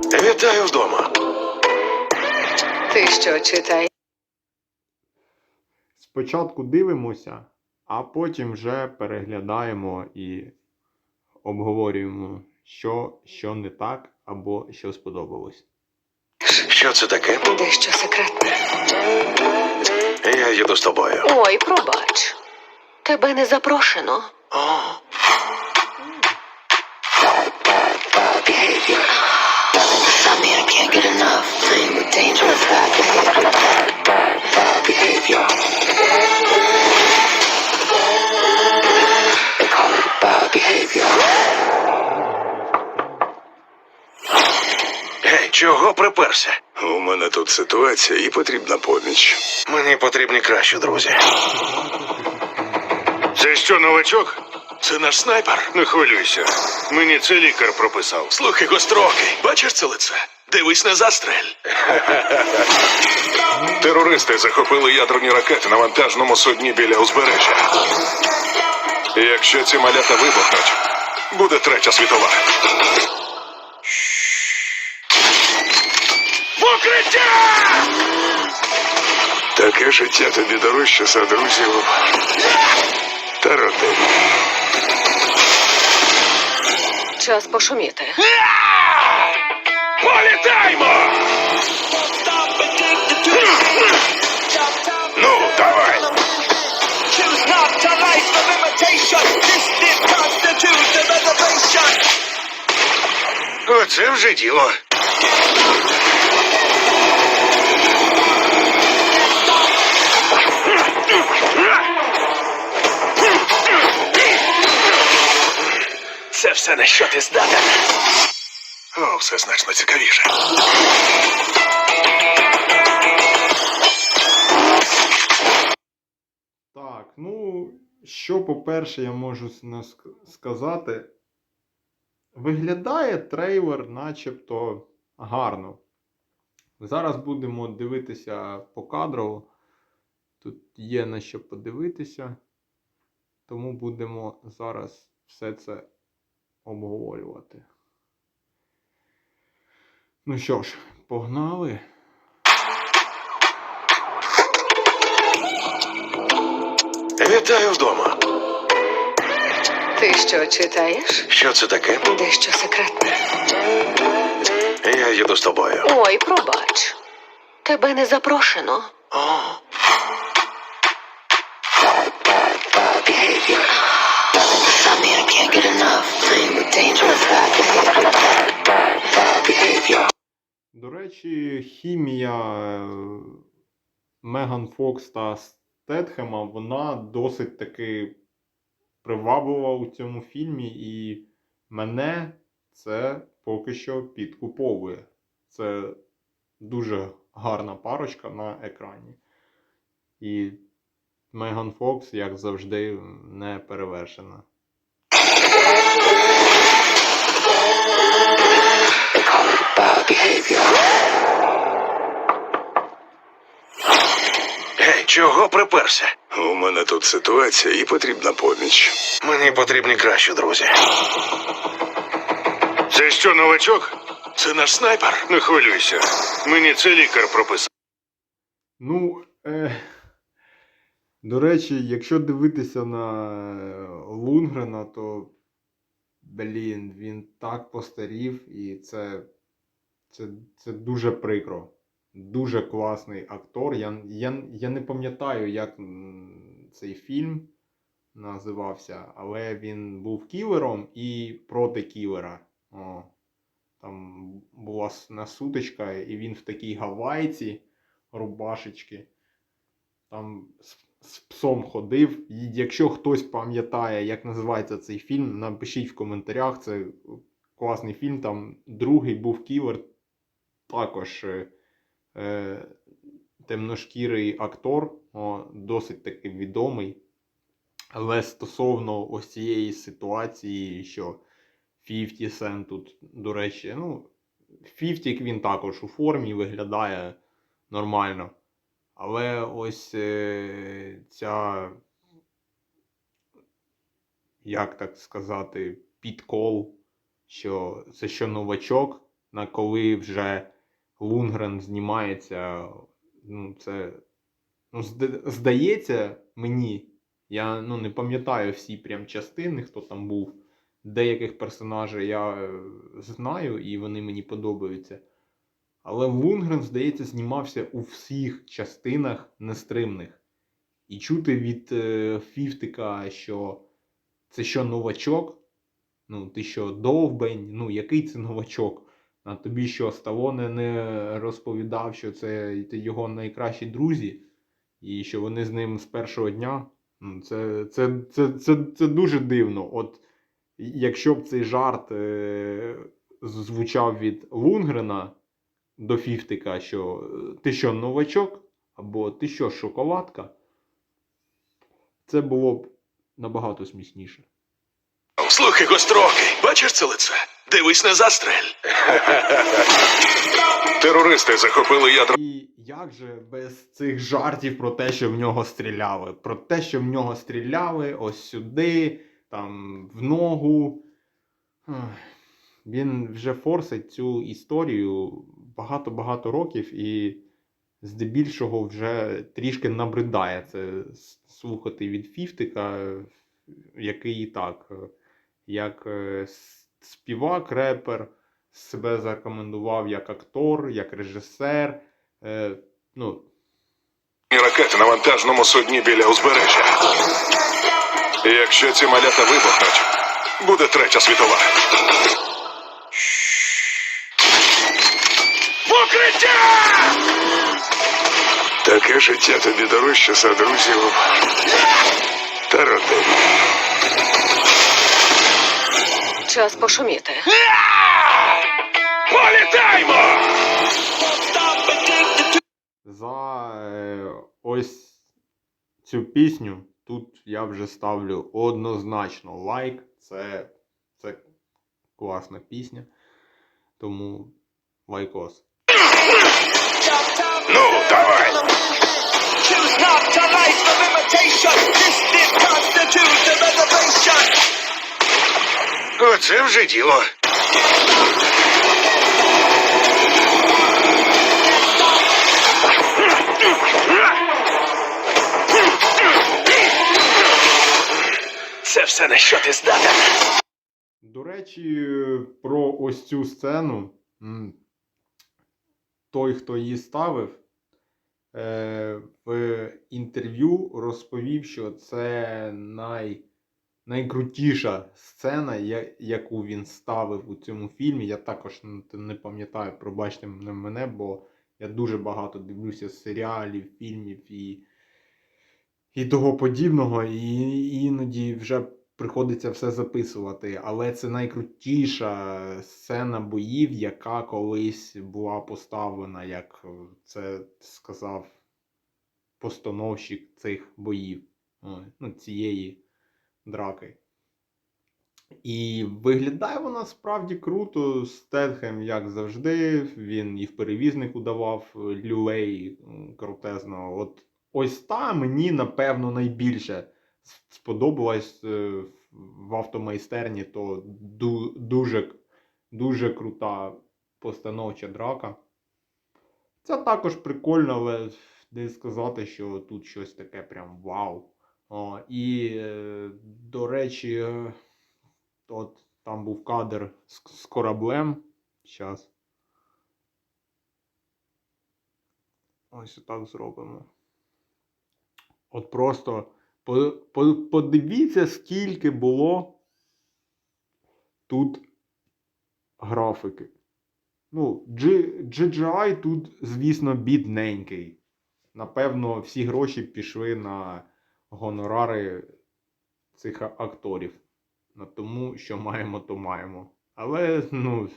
Вітаю вдома. Ти що читаєш? Спочатку дивимося, а потім вже переглядаємо і обговорюємо, що, що не так або що сподобалось. Що це таке? Дещо секретне. Я їду з тобою. Ой, пробач. Тебе не запрошено. О, приперся? У мене тут ситуація і потрібна поміч. Мені потрібні кращі друзі. Це що, новачок? Це наш снайпер. Не хвилюйся. Мені це лікар прописав. Слухай, гострокий, бачиш це лице? Дивись на застрель. Терористи захопили ядерні ракети на вантажному судні біля узбережжя. Якщо ці малята вибухнуть, буде третя світова. Покриття! Таке життя тобі дорожче за друзів та родин. Час пошуміти. Політаймо! Ну, давай! Choose not to life of imitation. This did constitute the reservation. Оце вже діло. Все на що ти здатен. О, все значно цікавіше. Так, ну, що, по-перше, я можу сказати. Виглядає трейлер начебто гарно. Зараз будемо дивитися по кадру. Тут є на що подивитися. Тому будемо зараз все це обговорювати. Ну що ж, погнали. Вітаю вдома. Ти що читаєш? Що це таке? Дещо секретне. Я їду з тобою. Ой, пробач. Тебе не запрошено. О, До речі, хімія е, Меган Фокс та Стетхема, вона досить таки приваблива у цьому фільмі, і мене це поки що підкуповує. Це дуже гарна парочка на екрані. І Меган Фокс, як завжди, не перевершена. Behavior. гей, чого приперся? У мене тут ситуація і потрібна поміч. Мені потрібні кращі друзі. Це що, новачок? Це наш снайпер. Не хвилюйся. Мені це лікар прописав. Ну, е, до речі, якщо дивитися на Лунгрена, то блін, він так постарів, і це, це, це дуже прикро. Дуже класний актор. Я, я, я не пам'ятаю, як цей фільм називався, але він був кілером і проти кілера. О, там була сутичка, і він в такій гавайці рубашечки. Там з, з псом ходив. І якщо хтось пам'ятає, як називається цей фільм, напишіть в коментарях. Це класний фільм. Там другий був кілер, також е, е, темношкірий актор, о, досить таки відомий. Але стосовно ось цієї ситуації, що 50 Cent тут, до речі, ну, 50 він також у формі виглядає нормально. Але ось е, ця, як так сказати, підкол, що це що новачок, на коли вже Лунгрен знімається. Ну, це ну, здається мені, я ну, не пам'ятаю всі прям частини, хто там був. Деяких персонажей я е, знаю і вони мені подобаються. Але Лунгрен, здається, знімався у всіх частинах нестримних. І чути від е, Фіфтика, що це що новачок, ну, ти що довбень, ну який це новачок? А тобі що Сталоне не розповідав, що це його найкращі друзі, і що вони з ним з першого дня. Це, це, це, це, це дуже дивно. От якщо б цей жарт е, звучав від Лунгрена до Фіфтика, що е, ти що новачок, або ти що шоколадка, це було б набагато смішніше. Слухай, гострокий, бачиш це лице? Дивись на застрель. Терористи захопили ядро. І як же без цих жартів про те, що в нього стріляли? Про те, що в нього стріляли ось сюди, там в ногу. Він вже форсить цю історію багато-багато років і здебільшого вже трішки набридає це слухати від Фіфтика, який і так, е, як е, співак, репер, себе зарекомендував як актор, як режисер. Е, ну, ракети на вантажному судні біля узбережжя. І Якщо ці малята вибухнуть, буде третя світова. Покриття! Таке життя тобі дорожче за друзів та родину. Час пошуміти. Політаймо! за е, ось цю пісню тут я вже ставлю однозначно лайк. Це, це класна пісня. Тому лайкос. Ну, давай! Choose not a life of imitation. This did constitute the reservation. Оце вже діло. Це все на що ти здатен. До речі, про ось цю сцену. Той, хто її ставив, е, в інтерв'ю розповів, що це най, найкрутіша сцена, яку він ставив у цьому фільмі. Я також не пам'ятаю, пробачте мене- бо я дуже багато дивлюся серіалів, фільмів і, і того подібного. І іноді вже приходиться все записувати, але це найкрутіша сцена боїв, яка колись була поставлена, як е, це сказав постановщик цих боїв, ну, цієї драки. І виглядає вона справді круто. Стетхем, як завжди, він і в перевізнику давав люлей крутезно. От ось та мені, напевно, найбільше сподобалась е, в автомайстерні, то дуже, дуже крута постановча драка. Це також прикольно, але не сказати, що тут щось таке прям вау. О, і, е, до речі, е, от там був кадр з, з кораблем. Щас. Ось так зробимо. От просто по, по, подивіться, скільки було тут графіки. Ну, GGI тут, звісно, бідненький. Напевно, всі гроші пішли на гонорари цих акторів. На тому, що маємо, то маємо. Але, ну,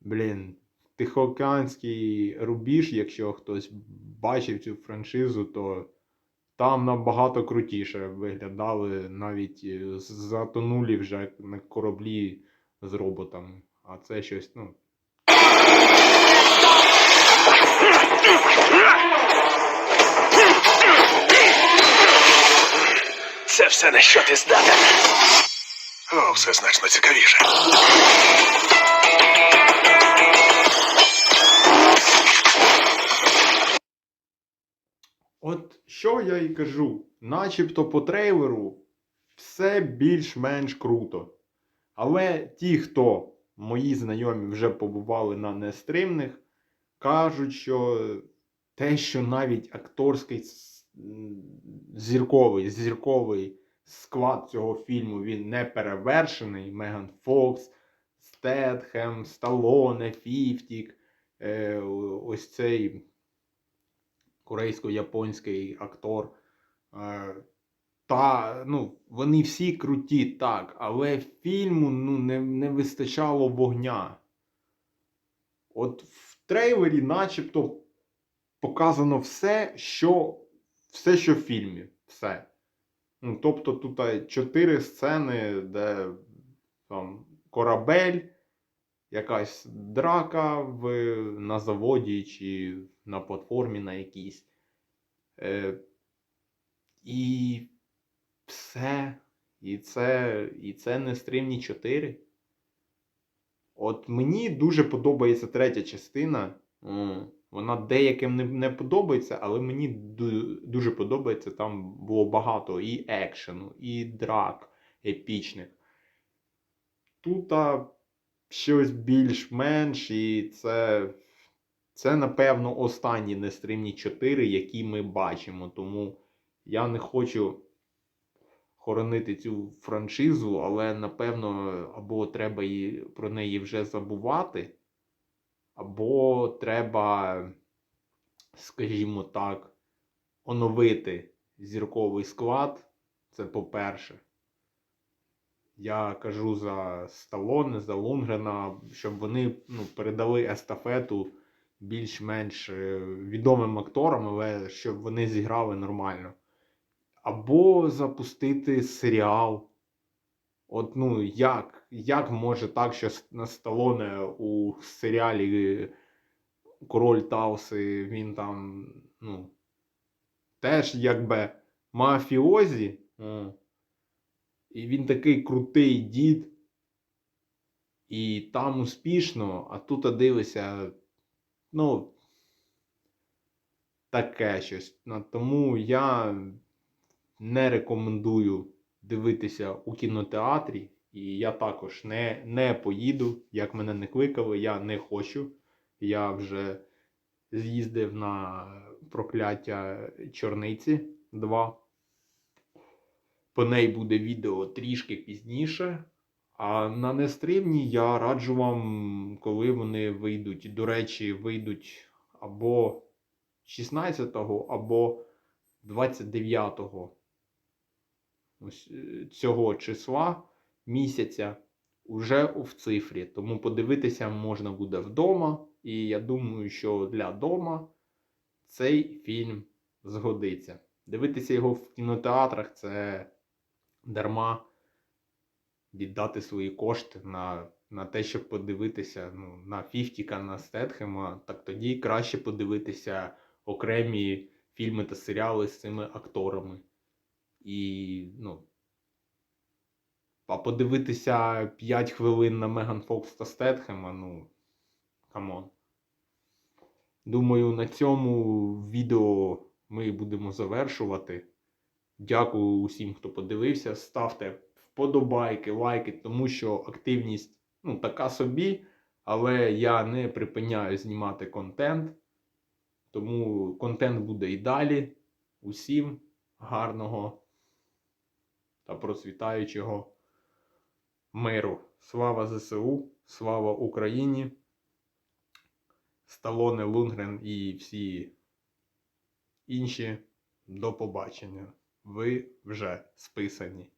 блін, Тихоокеанський рубіж, якщо хтось бачив цю франшизу, то там набагато крутіше виглядали навіть е, затонулі вже на кораблі з роботами. А це щось, ну. Це все на що ти здатен. О, все значно цікавіше. От що я і кажу, начебто по трейлеру все більш-менш круто. Але ті, хто мої знайомі вже побували на нестримних, кажуть, що те, що навіть акторський зірковий, зірковий склад цього фільму він не перевершений. Меган Фокс, Стетхем, Сталоне, Фіфтік, е, ось цей корейсько-японський актор. Е, та, ну, вони всі круті, так, але фільму ну, не, не вистачало вогня. От в трейлері начебто показано все, що, все, що в фільмі. Все. Ну, тобто тут чотири сцени, де там корабель, якась драка в, на заводі чи на платформі на якійсь. Е, і все. І це, і це нестримні 4. От мені дуже подобається третя частина. Вона деяким не, не подобається, але мені дуже подобається. Там було багато і екшену, і драк епічних. Тут а, щось більш-менш, і це, це, напевно, останні нестримні 4, які ми бачимо. Тому я не хочу хоронити цю франшизу, але напевно або треба про неї вже забувати, або треба, скажімо так, оновити зірковий склад. Це по-перше. Я кажу за Сталоне, за Лунгрена, щоб вони ну, передали естафету більш-менш е, відомим акторам, але щоб вони зіграли нормально. Або запустити серіал. От ну як, як може так, що на Сталоне у серіалі Король Тауси він там, ну, теж якби мафіозі. о, І він такий крутий дід. І там успішно, а тут а дивишся, ну, таке щось. Ну, Тому я не рекомендую дивитися у кінотеатрі. І я також не, не поїду, як мене не кликали, я не хочу. Я вже з'їздив на прокляття Чорниці 2. По неї буде відео трішки пізніше. А на нестримні я раджу вам, коли вони вийдуть. До речі, вийдуть або 16-го, або 29-го ось, е, цього числа місяця уже в цифрі. Тому подивитися можна буде вдома. І я думаю, що для дома цей фільм згодиться. Дивитися його в кінотеатрах це дарма віддати свої кошти на, на те, щоб подивитися ну, на Фіфтіка, на Стетхема, так тоді краще подивитися окремі фільми та серіали з цими акторами. І, ну, а подивитися 5 хвилин на Меган Фокс та Стетхема, ну, камон. Думаю, на цьому відео ми будемо завершувати. Дякую усім, хто подивився. Ставте вподобайки, лайки, тому що активність ну, така собі, але я не припиняю знімати контент. Тому контент буде і далі. Усім гарного та процвітаючого миру. Слава ЗСУ, слава Україні! Сталоне, Лунгрен і всі інші. До побачення. Ви вже списані.